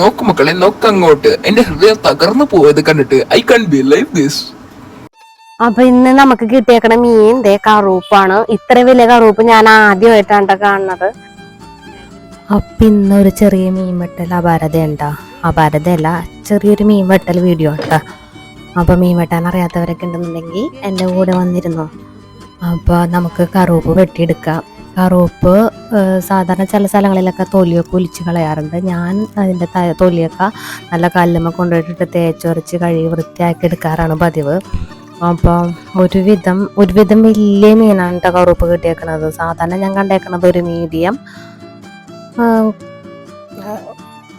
നോക്ക് മക്കളെ നോക്ക് അങ്ങോട്ട് എന്റെ ഹൃദയം തകർന്നു പോയത് കണ്ടിട്ട് ഐ കൺ ബി ലൈവ് ദിസ് അപ്പൊ ഇന്ന് നമുക്ക് കിട്ടിയേക്കണ മീൻ ദേ കറൂപ്പാണ്. ഇത്ര വലിയ കറൂപ്പ് ഞാൻ ആദ്യമായിട്ടാണ് ട്ടോ കാണുന്നത്. അപ്പൊ ഇന്ന് ഒരു ചെറിയ മീൻ വെട്ടൽ അപാരത ഉണ്ടാ? അപാരതയല്ല ചെറിയൊരു മീൻ വെട്ടൽ വീഡിയോ ഉണ്ടാ? അപ്പൊ മീൻ വെട്ടാൻ അറിയാത്തവരൊക്കെ ഉണ്ടെന്നുണ്ടെങ്കിൽ എന്റെ കൂടെ വന്നിരുന്നു? അപ്പൊ നമുക്ക് കറൂപ്പ് വെട്ടിയെടുക്കാം. കറൂപ്പ് സാധാരണ ചില സ്ഥലങ്ങളിലൊക്കെ തൊലിയൊക്കെ ഒലിച്ച് കളയാറുണ്ട്. ഞാൻ അതിന്റെ തൊലിയൊക്കെ നല്ല കല്ലുമ്മ കൊണ്ടുപോയിട്ട് തേച്ചൊരച്ച് കഴുകി വൃത്തിയാക്കി എടുക്കാറാണ് പതിവ്. അപ്പം ഒരുവിധം ഒരുവിധം വലിയ മീനാണ് കേട്ടോ കറുപ്പ് കിട്ടിയേക്കണത്. സാധാരണ ഞാൻ കണ്ടേക്കുന്നത് ഒരു മീഡിയം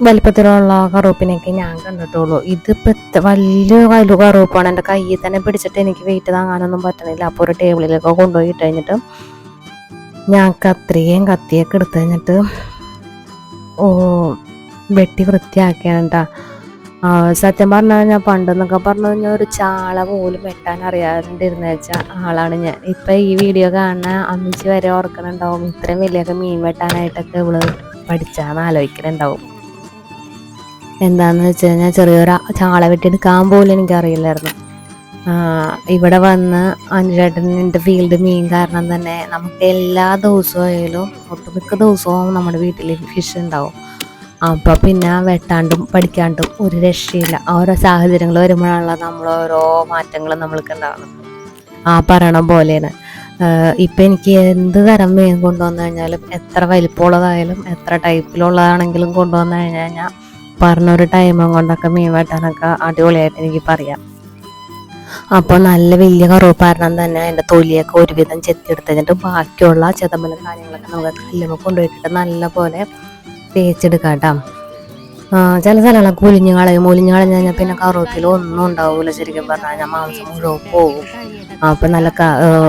വലിപ്പത്തിലുള്ള കറുപ്പിനൊക്കെ ഞാൻ കണ്ടിട്ടുള്ളൂ. ഇതിപ്പോൾ വലിയ വലു കറുപ്പാണ്. എന്റെ കയ്യിൽ തന്നെ പിടിച്ചിട്ട് എനിക്ക് വെയിറ്റ് താങ്ങാനൊന്നും പറ്റണില്ല. അപ്പോൾ ഒരു ടേബിളിലൊക്കെ കൊണ്ടുപോയി കഴിഞ്ഞിട്ട് ഞാൻ കത്രികയും കത്തിയൊക്കെ എടുത്തു കഴിഞ്ഞിട്ട് ഓ വെട്ടി വൃത്തിയാക്കിയാണ് കേട്ടോ സത്യം പറഞ്ഞാൽ ഞാൻ പണ്ടെന്നൊക്കെ പറഞ്ഞു കഴിഞ്ഞാൽ ഒരു ചാള പോലും വെട്ടാൻ അറിയാണ്ടിരുന്ന വെച്ചാൽ ആളാണ് ഞാൻ. ഇപ്പം ഈ വീഡിയോ കാണുന്ന അമ്മച്ച് വരെ ഓർക്കണുണ്ടാവും ഇത്രയും വലിയൊക്കെ മീൻ വെട്ടാനായിട്ടൊക്കെ ഇവൾ പഠിച്ചാന്ന് ആലോചിക്കണുണ്ടാവും. എന്താണെന്ന് വെച്ച് കഴിഞ്ഞാൽ ചെറിയൊരു ചാള വെട്ടിയെടുക്കാൻ പോലും എനിക്കറിയില്ലായിരുന്നു. ഇവിടെ വന്ന് അഞ്ചേട്ടന്റെ ഫീൽഡ് മീൻ കാരണം തന്നെ നമുക്ക് എല്ലാ ദിവസവും ആയാലും ഒട്ടുമിക്ക ദിവസവും നമ്മുടെ വീട്ടിൽ ഫിഷ് ഉണ്ടാവും. അപ്പോൾ പിന്നെ വെട്ടാണ്ടും പഠിക്കാണ്ടും ഒരു രക്ഷയില്ല. ഓരോ സാഹചര്യങ്ങൾ വരുമ്പോഴാണല്ലോ നമ്മൾ ഓരോ മാറ്റങ്ങൾ നമ്മൾക്ക് ഉണ്ടാവുന്നത്. ആ പറയണ പോലെയാണ്. ഇപ്പൊ എനിക്ക് എന്ത് തരം മീൻ കൊണ്ടുവന്നു കഴിഞ്ഞാലും എത്ര വലിപ്പമുള്ളതായാലും എത്ര ടൈപ്പിലുള്ളതാണെങ്കിലും കൊണ്ടുവന്നു കഴിഞ്ഞു കഴിഞ്ഞാൽ പറഞ്ഞൊരു ടൈമും കൊണ്ടൊക്കെ മീൻ വെട്ടാനൊക്കെ അടിപൊളിയായിട്ട് എനിക്ക് പറയാം. അപ്പോൾ നല്ല വലിയ കറുപ്പാരണം തന്നെ അതിന്റെ തൊലിയൊക്കെ ഒരുവിധം ചെത്തിയെടുത്തിട്ട് ബാക്കിയുള്ള ചെതമ്പലും കാര്യങ്ങളൊക്കെ നമുക്ക് കല്ലുമ്പോൾ കൊണ്ടുപോയിട്ട് നല്ല പോലെ തേച്ചെടുക്കാം കേട്ടോ ചില സ്ഥലങ്ങളൊക്കെ ഒലിഞ്ഞ് കളയും. ഒലിഞ്ഞ് കളഞ്ഞു കഴിഞ്ഞാൽ പിന്നെ കറുവപ്പിൽ ഒന്നും ഉണ്ടാവില്ല ശരിക്കും പറഞ്ഞു കഴിഞ്ഞാൽ. മാംസം മുഴുവൻ പോകും അപ്പം നല്ല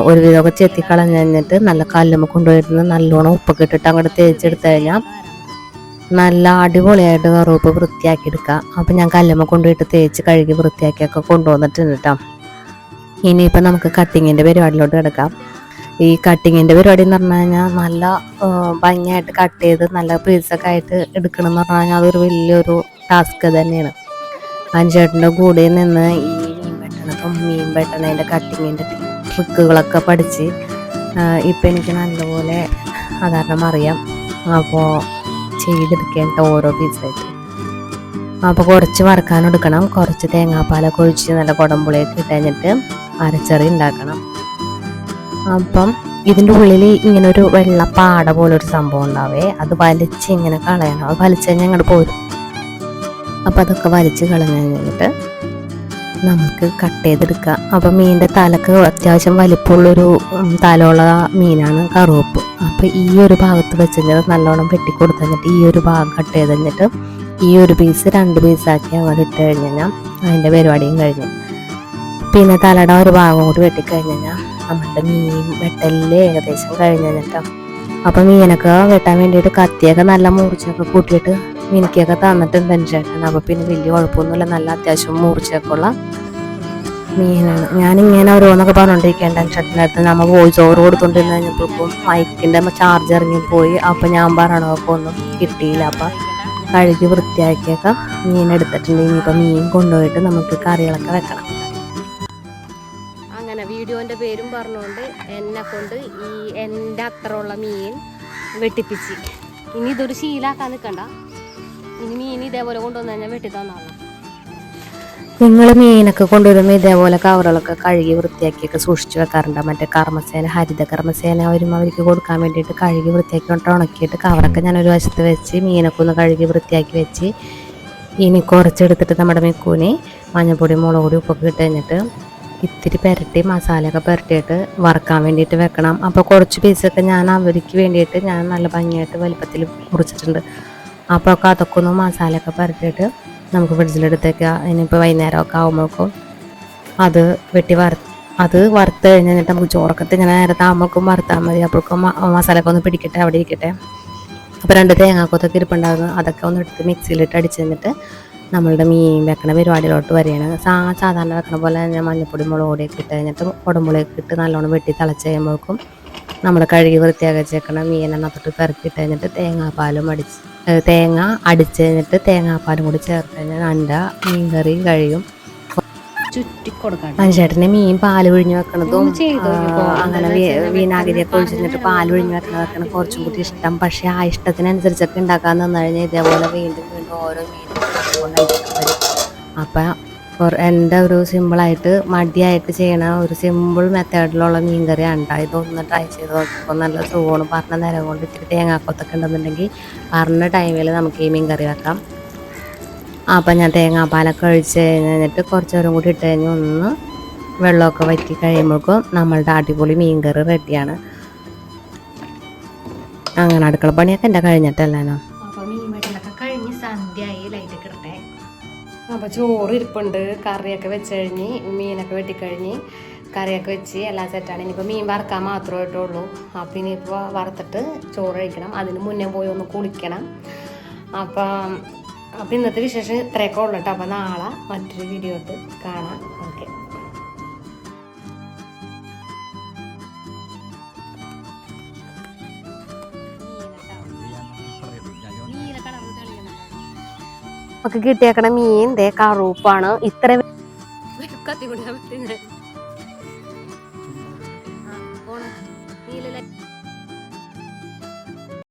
ഒരുവിധമൊക്കെ ചെത്തി കളഞ്ഞു കഴിഞ്ഞിട്ട് നല്ല കല്ലുമ്പോൾ കൊണ്ടുപോയിട്ട് നല്ലോണം ഉപ്പൊക്കെ ഇട്ടിട്ട് അങ്ങോട്ട് തേച്ചെടുത്ത് കഴിഞ്ഞാൽ നല്ല അടിപൊളിയായിട്ട് കറുവപ്പ് വൃത്തിയാക്കി എടുക്കുക അപ്പം ഞാൻ കല്ലുമ്മ കൊണ്ടുപോയിട്ട് തേച്ച് കഴുകി വൃത്തിയാക്കിയൊക്കെ കൊണ്ടുവന്നിട്ടുണ്ട് കേട്ടോ. ഇനിയിപ്പോൾ നമുക്ക് കട്ടിങ്ങിന്റെ പരിപാടിയിലോട്ട് കിടക്കാം. ഈ കട്ടിങ്ങിന്റെ പരിപാടി എന്ന് പറഞ്ഞു കഴിഞ്ഞാൽ നല്ല ഭംഗിയായിട്ട് കട്ട് ചെയ്ത് നല്ല പീസൊക്കെ ആയിട്ട് എടുക്കണം എന്ന് പറഞ്ഞു കഴിഞ്ഞാൽ അതൊരു വലിയൊരു ടാസ്ക് തന്നെയാണ്. അഞ്ചേട്ടന്റെ കൂടെ നിന്ന് ഈ മീൻ വെട്ടണതും മീൻ വെട്ടണതിന്റെ കട്ടിങ്ങിന്റെ ട്രിക്കുകളൊക്കെ പഠിച്ച് ഇപ്പം എനിക്ക് നല്ലപോലെ അതാരണം അറിയാം. അപ്പോൾ ചെയ്തെടുക്കേണ്ട ഓരോ പീസായിട്ട് അപ്പോൾ കുറച്ച് വറക്കാൻ എടുക്കണം. കുറച്ച് തേങ്ങാപ്പാലൊക്കെ ഒഴിച്ച് നല്ല കുടമ്പുളിയൊക്കെ ഇട്ട് കഴിഞ്ഞിട്ട് അരച്ചറി ഉണ്ടാക്കണം. അപ്പം ഇതിന്റെ ഉള്ളിൽ ഇങ്ങനെ ഒരു വെള്ള പാട പോലെ ഒരു സംഭവം ഉണ്ടാവേ. അത് വലിച്ച് ഇങ്ങനെ കളയണം. അത് വലിച്ച് കഴിഞ്ഞാൽ അങ്ങോട്ട് പോരും. അപ്പം അതൊക്കെ വലിച്ച് കളഞ്ഞു കഴിഞ്ഞിട്ട് നമുക്ക് കട്ട് ചെയ്തെടുക്കാം അപ്പം മീനിന്റെ തലക്ക് അത്യാവശ്യം വലിപ്പമുള്ളൊരു ഉം, തലമുള്ള മീനാണ് കറുവപ്പ്. അപ്പം ഈ ഒരു ഭാഗത്ത് വെച്ചിട്ട് നല്ലോണം വെട്ടി കൊടുത്തു കഴിഞ്ഞിട്ട് ഈ ഒരു ഭാഗം കട്ട് ചെയ്ത് കഴിഞ്ഞിട്ട് ഈ ഒരു പീസ് രണ്ട് പീസാക്കി അങ്ങോട്ട് ഇട്ട് കഴിഞ്ഞ് കഴിഞ്ഞാൽ അതിന്റെ പരിപാടിയും കഴിഞ്ഞു. പിന്നെ തലയുടെ ഒരു ഭാഗം കൂടി വെട്ടിക്കഴിഞ്ഞ് കഴിഞ്ഞാൽ നമ്മളുടെ മീൻ വെട്ടലിൽ ഏകദേശം കഴിഞ്ഞ് കഴിഞ്ഞിട്ടോ. അപ്പം മീനൊക്കെ വെട്ടാൻ വേണ്ടിയിട്ട് കത്തിയൊക്കെ നല്ല മൂർച്ചയൊക്കെ കൂട്ടിയിട്ട് മീനിക്കൊക്കെ തന്നിട്ടുണ്ട് എന്റെ ചേട്ടൻ അപ്പം പിന്നെ വലിയ കുഴപ്പമൊന്നുമില്ല. നല്ല അത്യാവശ്യം മൂർച്ചയൊക്കെ ഉള്ള മീനാണ്. ഞാനിങ്ങനെ ഓരോന്നൊക്കെ പറഞ്ഞുകൊണ്ടിരിക്കേണ്ട ചേട്ടന്റെ അടുത്ത് നമ്മൾ വോയിസ് ഓവർ കൊടുത്തോണ്ടിരുന്ന് കഴിഞ്ഞപ്പോഴേക്കും മൈക്കിന്റെ ചാർജ് ഇറങ്ങി പോയി. അപ്പം ഞാൻ പറയണതൊക്കെ ഒന്നും കിട്ടിയില്ല. അപ്പം കഴുകി വൃത്തിയാക്കിയൊക്കെ മീൻ എടുത്തിട്ടുണ്ട്. ഇനിയിപ്പോൾ മീൻ കൊണ്ടുപോയിട്ട് നമുക്ക് കറികളൊക്കെ വെക്കണം. അങ്ങനെ വീഡിയോന്റെ പേരും പറഞ്ഞുകൊണ്ട് എന്നെ കൊണ്ട് ഈ എന്റെ അത്രയുള്ള മീൻ വെട്ടിപ്പിച്ച്. ഇനി ഇതൊരു ശീലാക്കാൻ നിൽക്കണ്ട ഇനി ഇതേപോലെ ഞാൻ മീനൊക്കെ കൊണ്ടുവരുമ്പോൾ ഇതേപോലെ കവറുകളൊക്കെ കഴുകി വൃത്തിയാക്കിയൊക്കെ സൂക്ഷിച്ചു വെക്കാറുണ്ട്? മറ്റേ കർമ്മസേന ഹരിത കർമ്മസേന വരുമ്പോൾ അവർക്ക് കൊടുക്കാൻ വേണ്ടിയിട്ട് കഴുകി വൃത്തിയാക്കി കൊണ്ട് ഉണക്കിയിട്ട് കവറൊക്കെ ഞാൻ ഒരു വശത്ത് വെച്ച് മീനൊക്കെ ഒന്ന് കഴുകി വൃത്തിയാക്കി വെച്ച് ഇനി കുറച്ചെടുത്തിട്ട് നമ്മുടെ മിക്കൂന് മഞ്ഞപ്പൊടി മുളക് പൊടി ഉപ്പൊക്കെ ഇട്ട് കഴിഞ്ഞിട്ട് ഇത്തിരി പുരട്ടി മസാലയൊക്കെ പുരട്ടിയിട്ട് വറക്കാൻ വേണ്ടിയിട്ട് വെക്കണം. അപ്പോൾ കുറച്ച് പീസൊക്കെ ഞാൻ അവർക്ക് വേണ്ടിയിട്ട് ഞാൻ നല്ല ഭംഗിയായിട്ട് വലിപ്പത്തിൽ മുറിച്ചിട്ടുണ്ട്. അപ്പോൾ ഒക്കെ അതൊക്കെ ഒന്ന് മസാലയൊക്കെ പരത്തിയിട്ട് നമുക്ക് ഫ്രിഡ്ജിലെടുത്തേക്കുക ഇനിയിപ്പോൾ വൈകുന്നേരമൊക്കെ ആകുമ്പോഴേക്കും അത് വെട്ടി വറ അത് വറുത്ത് കഴിഞ്ഞിട്ട് നമുക്ക് ചോറൊക്കെ ഇങ്ങനെ നേരത്തെ ആകുമ്പോഴേക്കും വറുത്താൽ മതി. അപ്പോഴേക്കും മസാലയൊക്കെ ഒന്ന് പിടിക്കട്ടെ അവിടെ ഇരിക്കട്ടെ. അപ്പോൾ രണ്ട് തേങ്ങാക്കൊത്തൊക്കെ ഇരിപ്പുണ്ടായിരുന്നു. അതൊക്കെ ഒന്ന് എടുത്ത് മിക്സിയിലിട്ട് അടിച്ച് തന്നിട്ട് നമ്മളുടെ മീൻ വെക്കണ പരിപാടിയിലോട്ട് വരികയാണ്. സാ സാധാരണ വെക്കണ പോലെ തന്നെ മഞ്ഞപ്പൊടി മുളക് പൊടിയൊക്കെ ഇട്ട് കഴിഞ്ഞിട്ട് ഉടമ്പുളിയൊക്കെ ഇട്ട് നല്ലോണം വെട്ടി തിളച്ച് കഴിയുമ്പോഴേക്കും നമ്മൾ കഴുകി വൃത്തിയാക്കി വെച്ചേക്കണ നത്തിട്ട് പെറുക്കിയിട്ട് കഴിഞ്ഞിട്ട് തേങ്ങാപ്പാലും അടിച്ച് തേങ്ങ അടിച്ച് കഴിഞ്ഞിട്ട് തേങ്ങാപ്പാലും കൂടി ചേർത്ത് കഴിഞ്ഞാൽ നല്ല മീൻ കറി കഴിയും മനുഷ്യേട്ടന് മീൻ പാൽ ഒഴിഞ്ഞു വെക്കണതും. അങ്ങനെ വിനാഗിരിയൊക്കെ ഒഴിച്ചിട്ട് പാൽ ഒഴിഞ്ഞു വെക്കണതൊക്കെയാണ് കുറച്ചും കൂടി ഇഷ്ടം. പക്ഷേ ആ ഇഷ്ടത്തിനനുസരിച്ചൊക്കെ ഉണ്ടാക്കാൻ തന്നു കഴിഞ്ഞാൽ ഇതേപോലെ വീണ്ടും വീണ്ടും ഓരോ മീനും അപ്പം എന്റെ ഒരു സിമ്പിളായിട്ട് മടിയായിട്ട് ചെയ്യണ ഒരു സിമ്പിൾ മെത്തേഡിലുള്ള മീൻ കറിയാണ് കേട്ടോ ഇതൊന്ന് ട്രൈ ചെയ്ത് നോക്കിയപ്പോൾ നല്ല സുഖമാണ്. പറഞ്ഞ നേരം കൊണ്ട് ഇത്തിരി തേങ്ങാക്കൊത്തൊക്കെ ഉണ്ടെന്നുണ്ടെങ്കിൽ പറഞ്ഞ ടൈമിൽ നമുക്ക് ഈ മീൻ കറി വെക്കാം. അപ്പം ഞാൻ തേങ്ങാപ്പാലൊക്കെ ഒഴിച്ച് കഴിഞ്ഞിട്ട് കുറച്ച് നേരം കൂടി ഇട്ട് കഴിഞ്ഞ് ഒന്ന് വെള്ളമൊക്കെ വറ്റി കഴിയുമ്പോഴേക്കും നമ്മളുടെ അടിപൊളി മീൻ കറി റെഡിയാണ് അങ്ങനെ അടുക്കള പണിയൊക്കെ എന്റെ കഴിഞ്ഞിട്ടല്ലേനോ അപ്പോൾ ചോറ് ഇരിപ്പുണ്ട്. കറിയൊക്കെ വെച്ച് കഴിഞ്ഞ് മീനൊക്കെ വെട്ടിക്കഴിഞ്ഞ് കറിയൊക്കെ വെച്ച് എല്ലാം സെറ്റാണ് ഇനിയിപ്പോൾ മീൻ വറുക്കാൻ മാത്രമേ ഇട്ടുള്ളൂ. അപ്പം ഇനിയിപ്പോൾ വറുത്തിട്ട് ചോറ് കഴിക്കണം. അതിന് മുന്നേ പോയി ഒന്ന് കുളിക്കണം. അപ്പം അപ്പം ഇന്നത്തെ വിശേഷം ഇത്രയൊക്കെ ഉള്ളൂ കേട്ടോ അപ്പം നാളെ മറ്റൊരു വീഡിയോ കാണാം. ഓക്കെ ഒക്കെ കിട്ടിയേക്കണ മീൻ ദേ കറുപ്പാണ്. ഇത്ര കത്തി കൊണ്ടാ